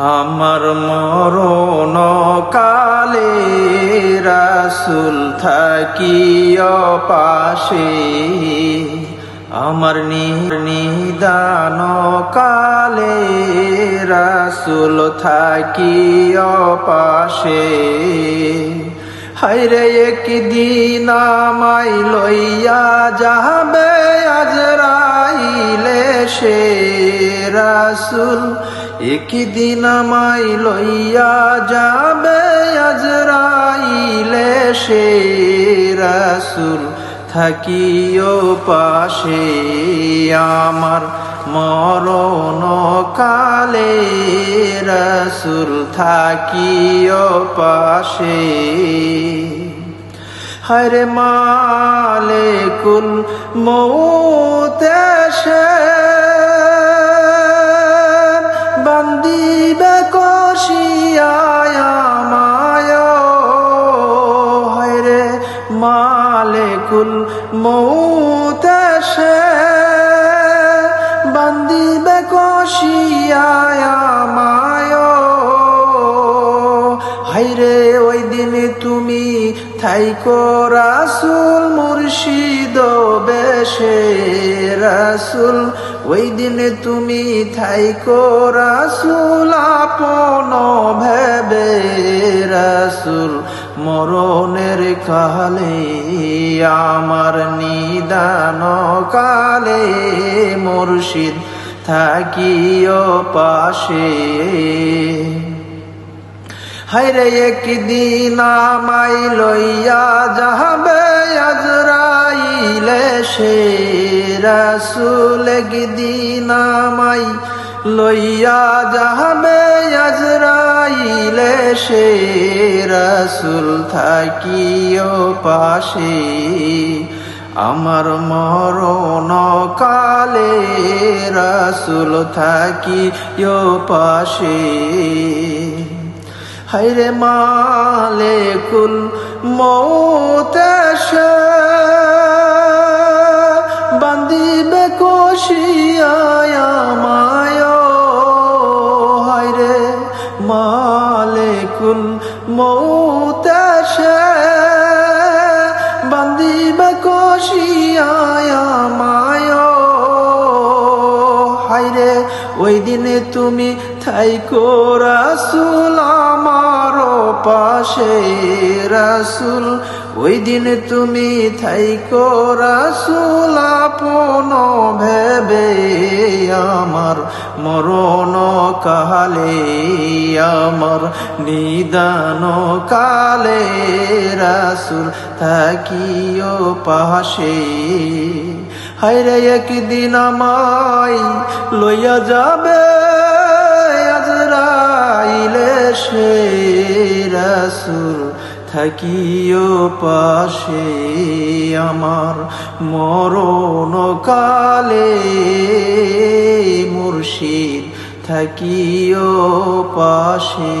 আমার মরণ কালে রাসুল থাকিও পাশে। আমার নিদান কালে রাসুল থাকিও পাশে। হাইরে একদিন আমায় লইয়া যাবে আজরাইলে সে রাসুল একদিন আমায় লইয়া যাবে আজরাইলে সে রাসুল, থাকিও পাশে আমার মরণ কালে রসুল, থাকিও পাশে। হরে মালে কুল মৌতেশে বন্দিবে কশিয়ায় মায় হরে মালে কুল মৌতেশে বন্দিবে কশিয়ায় থাইকো রাসুল মুর্শিদ বেশে রাসুল। ওই দিনে তুমি থাইকো রাসুল, আপন ভেবে রাসুল। মরণের কালে আমার নিদান কালে মুর্শিদ থাকিও পাশে। হাইরে একদিন আমাই লইয়া যাবে আজরাইলে সে রাসুল একদিন আমাই লইয়া যাবে আজরাইলে সে রাসুল থাকিও পাশে। আমার মরণ কালে রাসুল থাকিও পাশে। হাইরে মালে কুল মৌতেশে বান্দিবে কোশিয়ায় মায় হাইরে মালে কুল মৌতেশে বান্দিবে কোশিয়ায় তুমি থাইকো রাসুল আমার পাশে, রাসুল। ওই দিনে তুমি থাইকো রাসুল আপন ভেবে, আমার মরণ কালে, আমার নিদান কালে। রাসুল থাকিও পাশে হাইরে একদিন আমায় লইয়া যাবে আজরাইলে সে রাসুল থাকিও পাশে আমার মরণ কালে মুর্শিদ থাকিও পাশে